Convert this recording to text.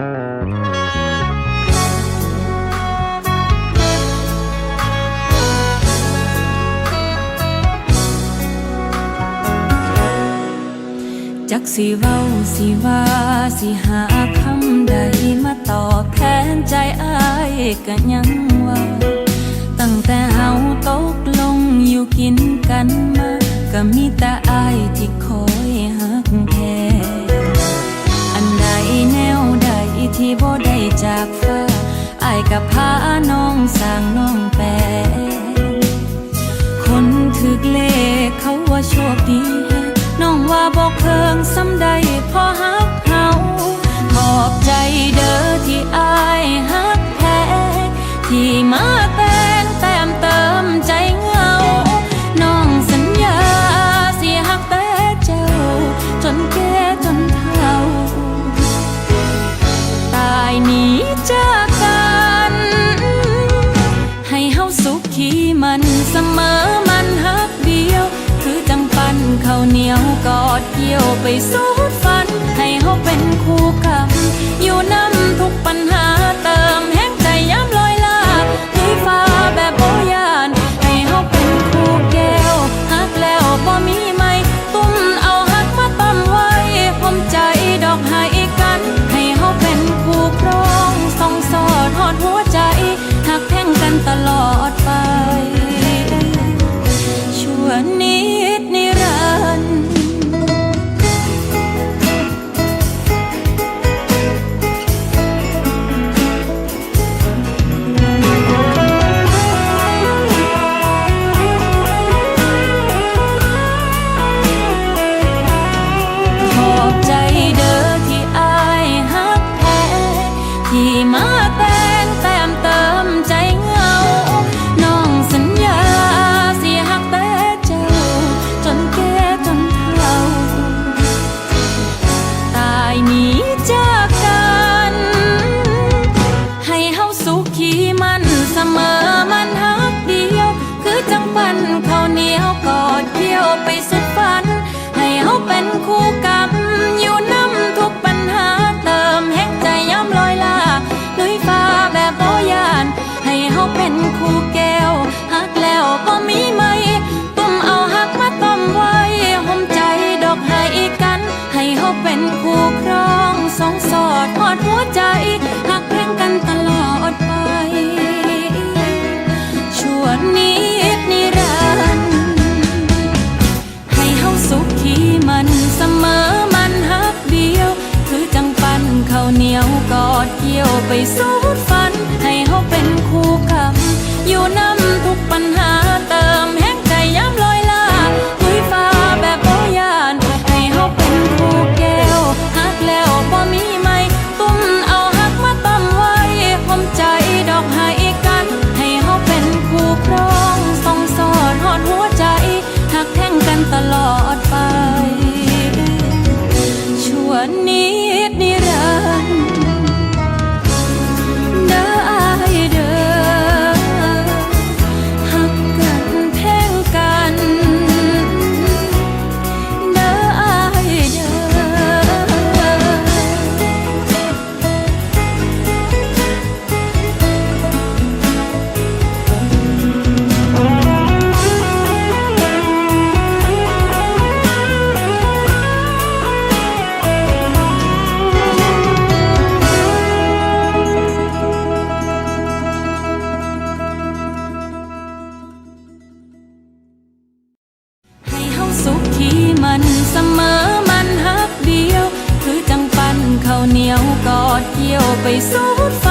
จักสิเว้าสิว่าสิหาคำใดมาตอบแทนใจอายก็ยังว่า ตั้งแต่เฮาตกลงอยู่กินกันมา ก็มีแต่อายที่คอยหา โชคดีน้องว่าบอกเพิงซ้ำใดพอฮักเฮาขอบใจเด้อที่อายฮักแท้ที่มาเต็นแต้มเติมใจเงา น้องสัญญาสิฮักแต่เจ้า จนแก่จนเฒ่า ตายหนีเจ้า เหนียวกอดเกี่ยวไปสู้ฝัน ให้เขาเป็นคู่กรรมอยู่นะ กอดเกี่ยวไปสู้ฝันให้เขาไปียวกอดเกี่ยวไปสุด